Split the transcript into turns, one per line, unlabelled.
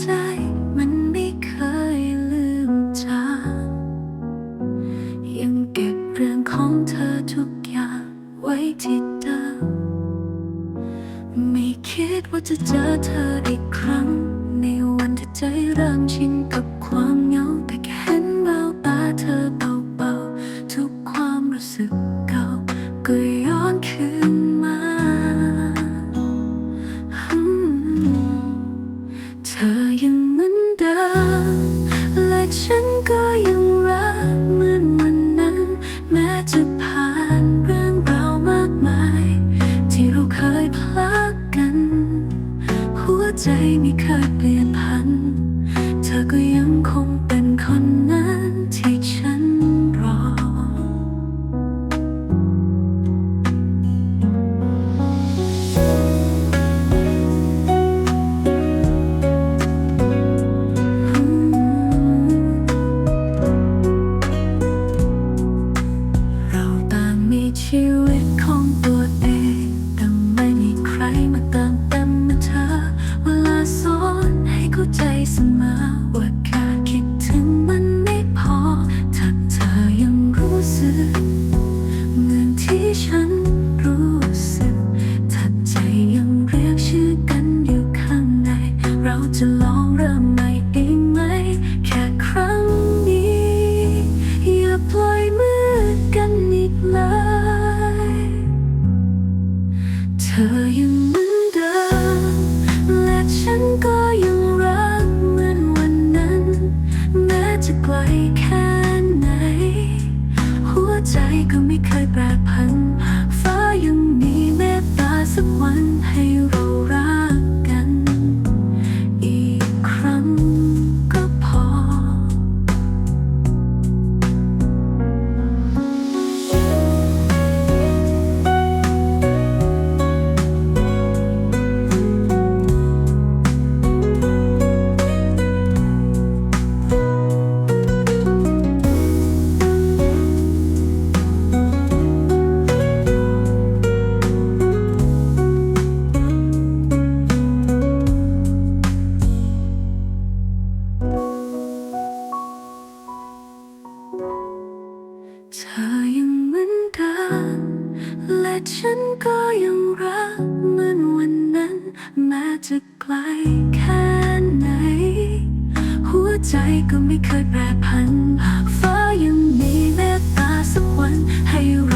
ใจมันไม่เคยลืมเธอยังเก็บเรื่องของเธอทุกอย่างไว้ที่เดิมไม่คิดว่าจะเจอเธออีกครั้ง ในวันที่ใจเริ่มชินกับ ใจไม่เคยเปลี่ยนผัน เธอก็ยังคงเป็น เสมอว่าคิดถึงมันไม่พอ ถ้าเธอยังรู้สึก เหมือนที่ฉันรู้สึก ถ้าใจยังเรียกชื่อกันอยู่ข้างใน เราจะลองเริ่มใหม่ like ฉันก็ยังรักเหมือนวันนั้น แม้จะไกลแค่ไหน หัวใจก็ไม่เคยแปรพัน หากฟ้ายังมีเมตตาสักวันให้เรา